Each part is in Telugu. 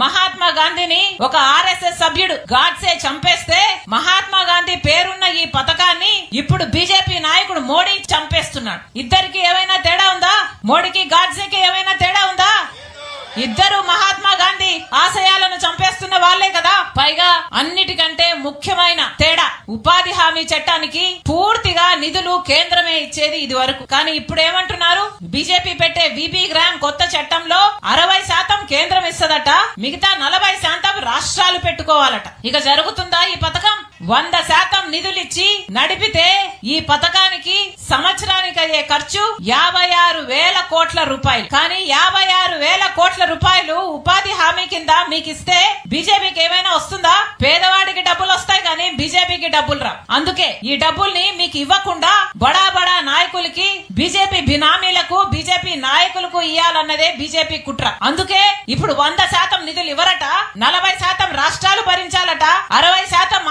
మహాత్మా గాంధీని ఒక ఆర్ఎస్ఎస్ సభ్యుడు గాడ్సే చంపేస్తే మహాత్మా గాంధీ పేరున్న ఈ పథకాన్ని ఇప్పుడు బీజేపీ నాయకుడు మోడీ చంపేస్తున్నాడు. ఇద్దరికి ఏమైనా తేడా ఉందా? మోడీకి గాడ్సేకి ఏమైనా తేడా ఉందా? ఇద్దరు మహాత్మా గాంధీ ఆశయాలను పైగా అన్నిటికంటే ముఖ్యమైన తేడా ఉపాధి హామీ చట్టానికి పూర్తిగా నిధులు కేంద్రమే ఇచ్చేది ఇది వరకు కానీ ఇప్పుడు ఏమంటున్నారు బీజేపీ పెట్టే విపి గ్రామ్ కొత్త చట్టంలో అరవై శాతం కేంద్రం ఇస్తదట మిగతా నలభై శాతం రాష్ట్రాలు పెట్టుకోవాలట. ఇక జరుగుతుందా ఈ పథకం? వంద శాతం నిధులిచ్చి నడిపితే ఈ పథకానికి సంవత్సరానికి అయ్యే ఖర్చు యాభై ఆరు వేల కోట్ల రూపాయలు. కానీ యాభై ఆరు వేల కోట్ల రూపాయలు ఉపాధి హామీ కింద మీకు ఇస్తే బీజేపీకి ఏమైనా వస్తుందా? పేదవాడికి డబ్బులు వస్తాయి కానీ బీజేపీకి డబ్బులు రా అందుకే ఈ డబ్బుల్ని మీకు ఇవ్వకుండా బడా బడా నాయకులకి బీజేపీ బినామీలకు బీజేపీ నాయకులకు ఇయ్యాలన్నదే బీజేపీ కుట్ర. అందుకే ఇప్పుడు వంద శాతం నిధులు ఇవ్వరట నలభై శాతం రాష్ట్రాలు భరించాలట అరవై శాతం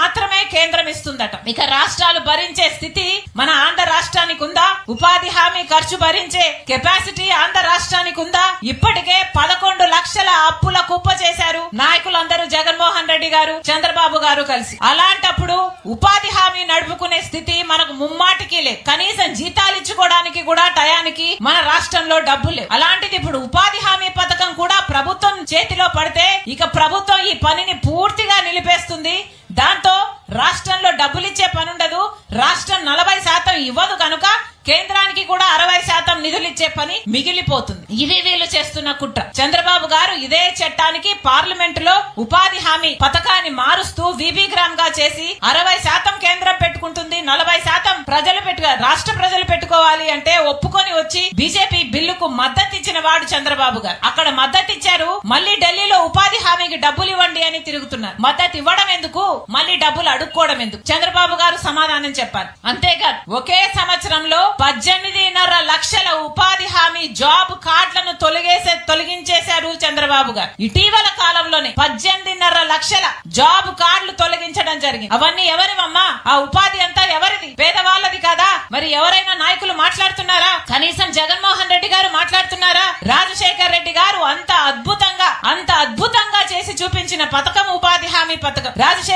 కేంద్రం ఇస్తుందట. ఇక రాష్ట్రాలు భరించే స్థితి మన ఆంధ్ర రాష్ట్రానికి ఉందా? ఉపాధి హామీ ఖర్చు భరించే కెపాసిటీ ఆంధ్ర రాష్ట్రానికి ఉందా? ఇప్పటికే పదకొండు లక్షల అప్పుల కుప్ప చేశారు నాయకులందరూ జగన్మోహన్ రెడ్డి గారు చంద్రబాబు గారు కలిసి. అలాంటప్పుడు ఉపాధి హామీ నడుపుకునే స్థితి మనకు ముమ్మాటికి లేదు. కనీసం జీతాలు ఇచ్చుకోవడానికి కూడా టయానికి మన రాష్ట్రంలో డబ్బులే లేవు. అలాంటిది ఇప్పుడు ఉపాధి హామీ పథకం కూడా ప్రభుత్వం చేతిలో పడితే ఇక ప్రభుత్వం ఈ పనిని పూర్తిగా నిలిపేస్తుంది. దాంతో రాష్ట్రంలో డబ్బులు ఇచ్చే పని ఉండదు రాష్ట్రం నలభై శాతం ఇవ్వదు కనుక కేంద్రానికి కూడా అరవై శాతం నిధులు ఇచ్చే పని మిగిలిపోతుంది. ఇది వీళ్ళు చేస్తున్న కుట్ర. చంద్రబాబు గారు ఇదే చట్టానికి పార్లమెంట్లో ఉపాధి హామీ పథకాన్ని మారుస్తూ విబి గ్రామ్గా చేసి అరవై శాతం కేంద్రం పెట్టుకుంటుంది నలభై శాతం ప్రజలు పెట్టు రాష్ట్ర ప్రజలు ఒప్పుకోవాలి అంటే ఒప్పుకొని వచ్చి బీజేపీ బిల్లుకు మద్దతు ఇచ్చిన వాడు చంద్రబాబు గారు. అక్కడ మద్దతు ఇచ్చారు మళ్ళీ ఢిల్లీలో ఉపాధి హామీకి డబ్బులు ఇవ్వండి అని తిరుగుతున్నారు. మద్దతు ఇవ్వడం ఎందుకు? మళ్ళీ డబ్బులు అడుక్కోవడం ఎందుకు? చంద్రబాబు గారు సమాధానం చెప్పారు అంతేకాదు ఒకే సంవత్సరంలో పద్దెనిమిదిన్నర లక్షల ఉపాధి హామీ జాబ్ కార్డులను తొలగేసే తొలగించేశారు చంద్రబాబు గారు. ఇటీవల కాలంలోనే పద్దెనిమిదిన్నర లక్షల జాబ్ కార్డులు తొలగించడం జరిగింది. అవన్నీ ఎవరివమ్మా? ఆ ఉపాధి అంతా ఎవరిది? పేదవాళ్ళది కాదా? మరి ఎవరైనా నాయకులు మాట్లాడుతున్నారా? కనీసం జగన్మోహన్ రెడ్డి గారు మాట్లాడుతున్నారా? రాజశేఖర్ రెడ్డి గారు అంత అద్భుతంగా అంత అద్భుతంగా చేసి చూపించిన పథకం ఉపాధి హామీ పథకం. రాజశేఖర్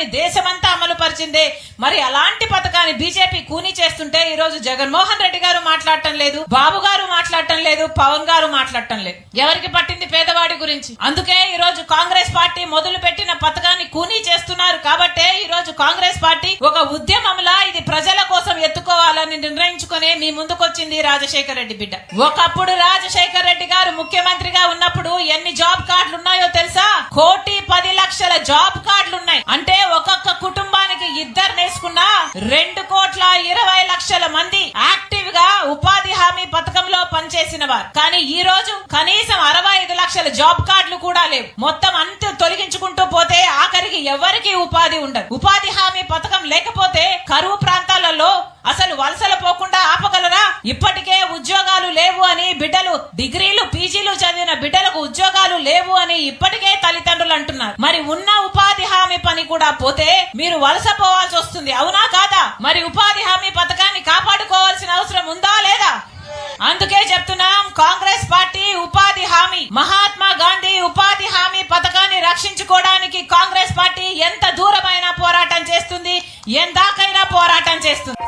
పథకాన్ని దేశమంతా అమలు పరిచిందే. మరి అలాంటి పథకాన్ని బీజేపీ కూని చేస్తుంటే ఈ రోజు జగన్మోహన్ రెడ్డి గారు మాట్లాడటం లేదు బాబు గారు మాట్లాడటం లేదు పవన్ గారు మాట్లాడటం లేదు. ఎవరికి పట్టింది పేదవాడి గురించి? అందుకే ఈ రోజు కాంగ్రెస్ పార్టీ మొదలు పెట్టిన పథకాన్ని కూనీ చేస్తున్నారు కాబట్టే ఈ రోజు కాంగ్రెస్ పార్టీ ఒక ఉద్యమంలా ఇది ప్రజల కోసం ఎత్తుకోవాలని నిర్ణయించుకునే మీ ముందుకొచ్చింది రాజశేఖర రెడ్డి బిడ్డ. ఒకప్పుడు రాజశేఖర రెడ్డి గారు ముఖ్యమంత్రిగా ఉన్నప్పుడు ఎన్ని జాబ్ కార్డులు ఉన్నాయో తెలుసా? కోటి పది లక్షల జాబ్ కార్డులు ఉన్నాయి. అంటే ఒక్కొక్క కుటుంబానికి ఇద్దరు నేసుకున్నా రెండు కోట్ల ఇరవై లక్షల మంది యాక్టివ్గా ఉపాధి హామీ పథకంలో పనిచేసిన వారు. కానీ ఈ రోజు కనీసం అరవై ఐదు లక్షల జాబ్ కార్డులు కూడా లేవు. మొత్తం అంత తొలగించుకుంటూ పోతే ఆఖరికి ఎవరికి ఉపాధి ఉండదు. ఉపాధి హామీ పథకం లేకపోతే కరువు ప్రాంతాలలో అసలు వలసలు పోకుండా ఆపగలరా? ఇప్పటికే ఉద్యోగాలు లేవు అని బిడ్డలు డిగ్రీలు పీజీలు చదివిన బిడ్డలకు ఉద్యోగాలు లేవు అని ఇప్పటికే తల్లిదండ్రులు అంటున్నారు. మరి ఉన్న కూడా పోతే మీరు వలస పోవాల్సి వస్తుంది. అవునా కాదా? మరి ఉపాధి హామీ పథకాన్ని కాపాడుకోవాల్సిన అవసరం ఉందా లేదా? అందుకే చెప్తున్నాం కాంగ్రెస్ పార్టీ ఉపాధి హామీ మహాత్మా గాంధీ ఉపాధి హామీ పథకాన్ని రక్షించుకోవడానికి కాంగ్రెస్ పార్టీ ఎంత దూరమైన పోరాటం చేస్తుంది ఎందాకైనా పోరాటం చేస్తుంది.